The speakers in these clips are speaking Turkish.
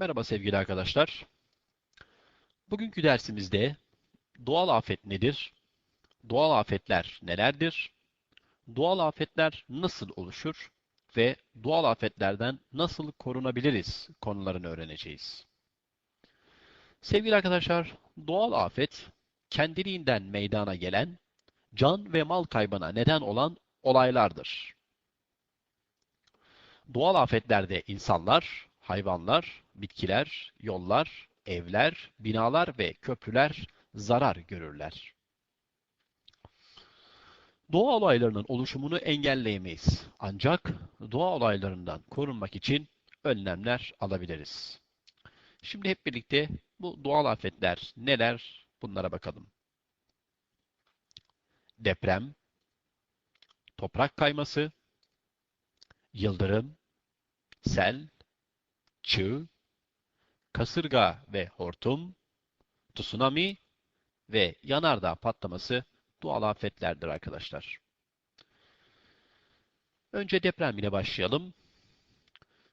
Merhaba sevgili arkadaşlar. Bugünkü dersimizde doğal afet nedir? Doğal afetler nelerdir? Doğal afetler nasıl oluşur? Ve doğal afetlerden nasıl korunabiliriz konularını öğreneceğiz. Sevgili arkadaşlar, doğal afet kendiliğinden meydana gelen, can ve mal kaybına neden olan olaylardır. Doğal afetlerde insanlar, hayvanlar, bitkiler, yollar, evler, binalar ve köprüler zarar görürler. Doğa olaylarının oluşumunu engelleyemeyiz. Ancak doğa olaylarından korunmak için önlemler alabiliriz. Şimdi hep birlikte bu doğal afetler neler bunlara bakalım. Deprem, toprak kayması, yıldırım, sel, çığ, kasırga ve hortum, tsunami ve yanardağ patlaması doğal afetlerdir arkadaşlar. Önce deprem ile başlayalım.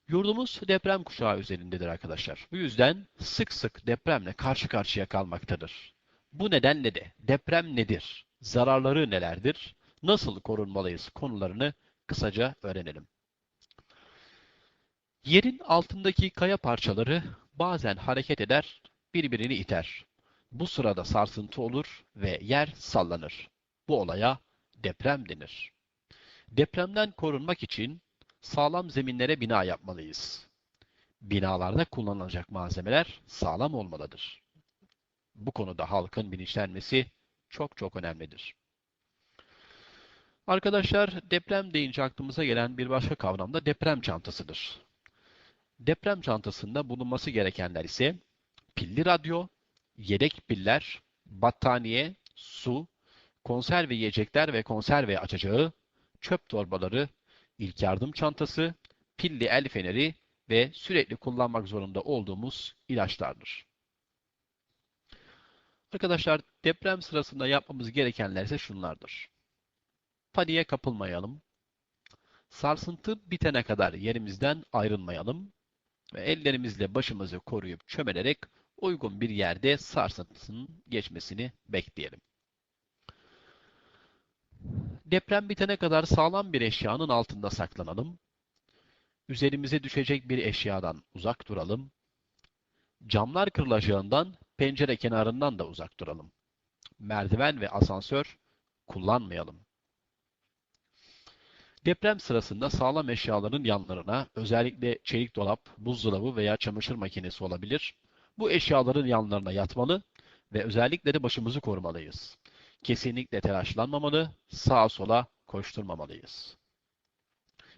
Yurdumuz deprem kuşağı üzerindedir arkadaşlar. Bu yüzden sık sık depremle karşı karşıya kalmaktadır. Bu nedenle de deprem nedir? Zararları nelerdir? Nasıl korunmalıyız konularını kısaca öğrenelim. Yerin altındaki kaya parçaları bazen hareket eder, birbirini iter. Bu sırada sarsıntı olur ve yer sallanır. Bu olaya deprem denir. Depremden korunmak için sağlam zeminlere bina yapmalıyız. Binalarda kullanılacak malzemeler sağlam olmalıdır. Bu konuda halkın bilinçlenmesi çok çok önemlidir. Arkadaşlar deprem deyince aklımıza gelen bir başka kavram da deprem çantasıdır. Deprem çantasında bulunması gerekenler ise pilli radyo, yedek piller, battaniye, su, konserve yiyecekler ve konserve açacağı, çöp torbaları, ilk yardım çantası, pilli el feneri ve sürekli kullanmak zorunda olduğumuz ilaçlardır. Arkadaşlar deprem sırasında yapmamız gerekenler ise şunlardır. Paniğe kapılmayalım. Sarsıntı bitene kadar yerimizden ayrılmayalım ve ellerimizle başımızı koruyup çömelerek uygun bir yerde sarsıntısının geçmesini bekleyelim. Deprem bitene kadar sağlam bir eşyanın altında saklanalım. Üzerimize düşecek bir eşyadan uzak duralım. Camlar kırılacağından pencere kenarından da uzak duralım. Merdiven ve asansör kullanmayalım. Deprem sırasında sağlam eşyaların yanlarına özellikle çelik dolap, buzdolabı veya çamaşır makinesi olabilir. Bu eşyaların yanlarına yatmalı ve özellikle de başımızı korumalıyız. Kesinlikle telaşlanmamalı, sağa sola koşturmamalıyız.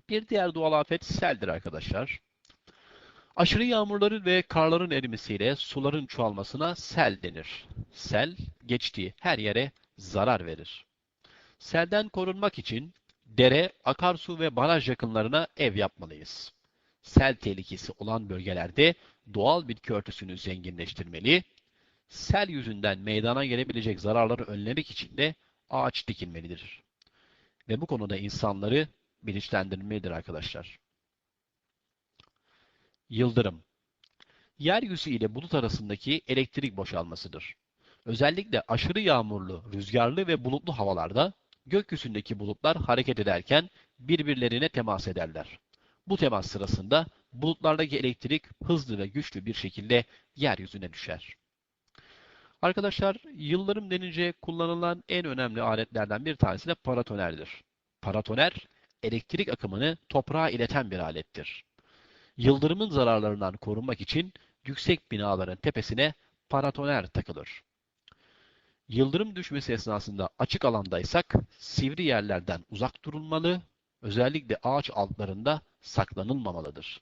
Bir diğer doğal afet seldir arkadaşlar. Aşırı yağmurların ve karların erimesiyle suların çoğalmasına sel denir. Sel, geçtiği her yere zarar verir. Selden korunmak için dere, akarsu ve baraj yakınlarına ev yapmalıyız. Sel tehlikesi olan bölgelerde doğal bitki örtüsünü zenginleştirmeli, sel yüzünden meydana gelebilecek zararları önlemek için de ağaç dikilmelidir. Ve bu konuda insanları bilinçlendirmelidir arkadaşlar. Yıldırım Yeryüzü ile bulut arasındaki elektrik boşalmasıdır. Özellikle aşırı yağmurlu, rüzgarlı ve bulutlu havalarda gökyüzündeki bulutlar hareket ederken birbirlerine temas ederler. Bu temas sırasında bulutlardaki elektrik hızlı ve güçlü bir şekilde yeryüzüne düşer. Arkadaşlar yıldırım denince kullanılan en önemli aletlerden bir tanesi de paratonerdir. Paratoner elektrik akımını toprağa ileten bir alettir. Yıldırımın zararlarından korunmak için yüksek binaların tepesine paratoner takılır. Yıldırım düşmesi esnasında açık alandaysak sivri yerlerden uzak durulmalı, özellikle ağaç altlarında saklanılmamalıdır.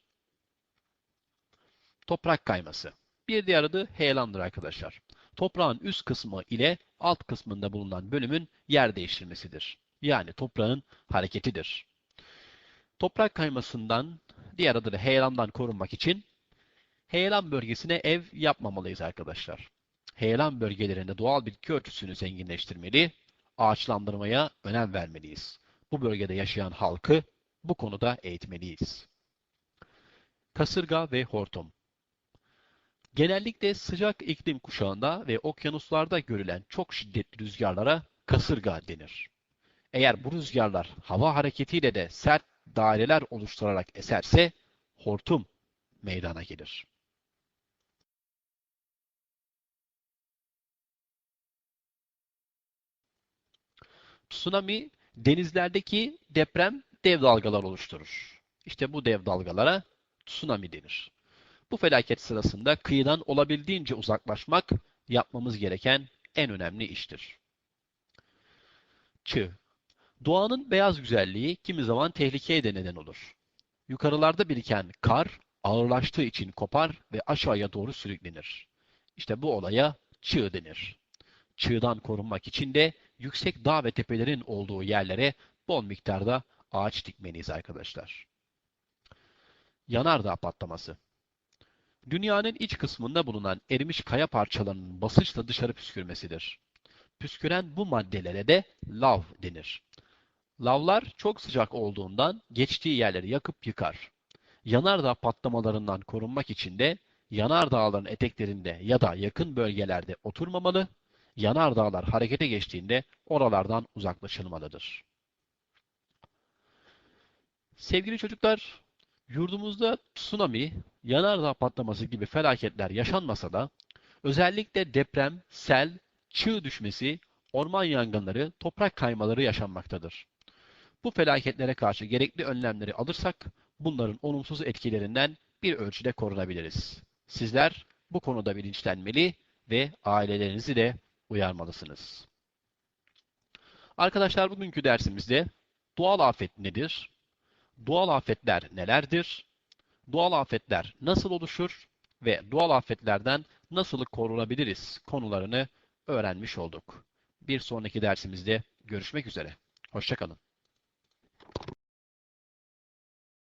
Toprak kayması. Bir diğer adı heyelandır arkadaşlar. Toprağın üst kısmı ile alt kısmında bulunan bölümün yer değiştirmesidir. Yani toprağın hareketidir. Toprak kaymasından, diğer adı da heyelandan korunmak için heyelan bölgesine ev yapmamalıyız arkadaşlar heyelan bölgelerinde doğal bitki örtüsünü zenginleştirmeli, ağaçlandırmaya önem vermeliyiz. Bu bölgede yaşayan halkı bu konuda eğitmeliyiz. Kasırga ve hortum Genellikle sıcak iklim kuşağında ve okyanuslarda görülen çok şiddetli rüzgarlara kasırga denir. Eğer bu rüzgarlar hava hareketiyle de sert daireler oluşturarak eserse hortum meydana gelir. Tsunami denizlerdeki deprem dev dalgalar oluşturur. İşte bu dev dalgalara tsunami denir. Bu felaket sırasında kıyıdan olabildiğince uzaklaşmak yapmamız gereken en önemli iştir. Çığ Doğanın beyaz güzelliği kimi zaman tehlikeye de neden olur. Yukarılarda biriken kar ağırlaştığı için kopar ve aşağıya doğru sürüklenir. İşte bu olaya çığ denir. Çığdan korunmak için de yüksek dağ ve tepelerin olduğu yerlere bol miktarda ağaç dikmeliyiz arkadaşlar. Yanardağ patlaması Dünyanın iç kısmında bulunan erimiş kaya parçalarının basınçla dışarı püskürmesidir. Püsküren bu maddelere de lav denir. Lavlar çok sıcak olduğundan geçtiği yerleri yakıp yıkar. Yanardağ patlamalarından korunmak için de yanardağların eteklerinde ya da yakın bölgelerde oturmamalı, yanardağlar harekete geçtiğinde oralardan uzaklaşılmalıdır. Sevgili çocuklar, yurdumuzda tsunami, yanardağ patlaması gibi felaketler yaşanmasa da özellikle deprem, sel, çığ düşmesi, orman yangınları, toprak kaymaları yaşanmaktadır. Bu felaketlere karşı gerekli önlemleri alırsak bunların olumsuz etkilerinden bir ölçüde korunabiliriz. Sizler bu konuda bilinçlenmeli ve ailelerinizi de uyarmalısınız. Arkadaşlar bugünkü dersimizde doğal afet nedir? Doğal afetler nelerdir? Doğal afetler nasıl oluşur ve doğal afetlerden nasıl korunabiliriz konularını öğrenmiş olduk. Bir sonraki dersimizde görüşmek üzere. Hoşçakalın.